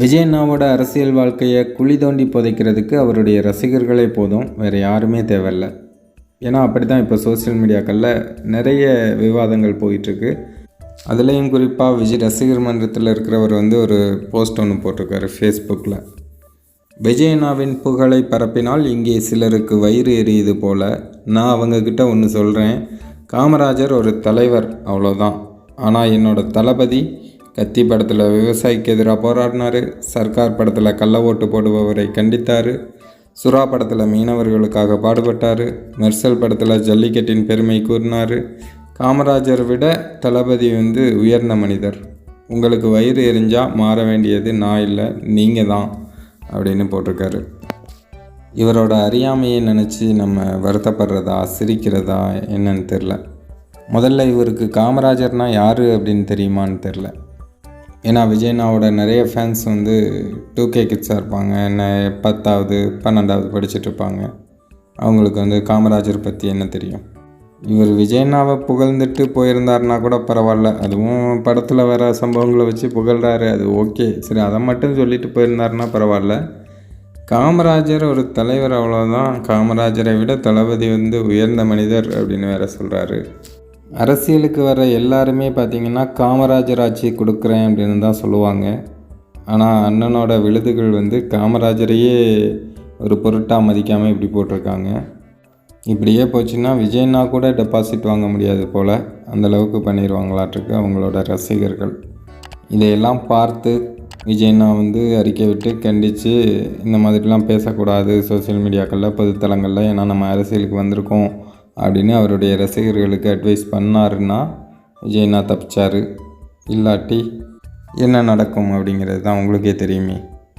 விஜயண்ணாவோட அரசியல் வாழ்க்கையை குழி தோண்டி புதைக்கிறதுக்கு அவருடைய ரசிகர்களே போதும் வேறு யாருமே தேவையில்ல. ஏன்னா அப்படி தான் இப்போ சோஷியல் மீடியாக்களில் நிறைய விவாதங்கள் போயிட்டுருக்கு. அதுலேயும் குறிப்பாக விஜய் ரசிகர் மன்றத்தில் இருக்கிறவர் வந்து ஒரு போஸ்ட் ஒன்று போட்டிருக்காரு ஃபேஸ்புக்கில் விஜயண்ணாவின் புகழை பரப்பினால் இங்கே சிலருக்கு வயிறு எரியுது போல். நான் அவங்கக்கிட்ட ஒன்று சொல்கிறேன் காமராஜர் ஒரு தலைவர் அவ்வளோதான் ஆனால் என்னோடய தளபதி கத்தி படத்தில் விவசாயிக்கு எதிராக போராடினார். சர்க்கார் படத்தில் கள்ள ஓட்டு போடுபவரை கண்டித்தார். சுறா படத்தில் மீனவர்களுக்காக பாடுபட்டார். மெர்சல் படத்தில் ஜல்லிக்கட்டின் பெருமை கூறினார். காமராஜர் விட தளபதி வந்து உயர்ந்த மனிதர். உங்களுக்கு வயிறு எரிஞ்சால் மாற வேண்டியது நான் இல்லை நீங்கள் தான் அப்படின்னு போட்டிருக்காரு. இவரோட அறியாமையை நினச்சி நம்ம வருத்தப்படுறதா சிரிக்கிறதா என்னன்னு தெரில முதல்ல இவருக்கு காமராஜர்னால் யார் அப்படின்னு தெரியுமான்னு தெரில ஏன்னா விஜய்னாவோட நிறைய ஃபேன்ஸ் வந்து டூ கே கிட்ஸாக இருப்பாங்க. என்ன பத்தாவது பன்னெண்டாவது படிச்சுட்டு இருப்பாங்க. அவங்களுக்கு வந்து காமராஜர் பற்றி என்ன தெரியும்? இவர் விஜயண்ணாவை புகழ்ந்துட்டு போயிருந்தாருனா கூட பரவாயில்ல. அதுவும் படத்தில் வர சம்பவங்களை வச்சு புகழ்கிறாரு அது ஓகே சரி அதை மட்டும் சொல்லிட்டு போயிருந்தாருனா பரவாயில்ல. காமராஜர் ஒரு தலைவர் அவ்வளோதான் காமராஜரை விட தளபதி வந்து உயர்ந்த மனிதர் அப்படின்னு வேற சொல்கிறாரு அரசியலுக்கு வர எல்லாருமே பார்த்திங்கன்னா காமராஜர் ஆட்சி கொடுக்குறேன் அப்படின்னு தான் சொல்லுவாங்க. ஆனால் அண்ணனோட விழுதுகள் வந்து காமராஜரையே ஒரு பொருட்டாக மதிக்காமல் இப்படி போட்டிருக்காங்க. இப்படியே போச்சுன்னா விஜய்னா கூட டெபாசிட் வாங்க முடியாது போல். அந்தளவுக்கு பண்ணிடுவாங்களாட்டிருக்கு அவங்களோட ரசிகர்கள். இதையெல்லாம் பார்த்து விஜய்னா வந்து அறிக்கை விட்டு கண்டித்து இந்த மாதிரிலாம் பேசக்கூடாது. சோஷியல் மீடியாக்களில் பொதுத்தலங்களில் ஏன்னா நம்ம அரசியலுக்கு வந்திருக்கோம். அப்படின்னு அவருடைய ரசிகர்களுக்கு அட்வைஸ் பண்ணாருன்னா விஜய்னா தப்பிச்சார். இல்லாட்டி என்ன நடக்கும் அப்படிங்கிறது தான் உங்களுக்கே தெரியுமே.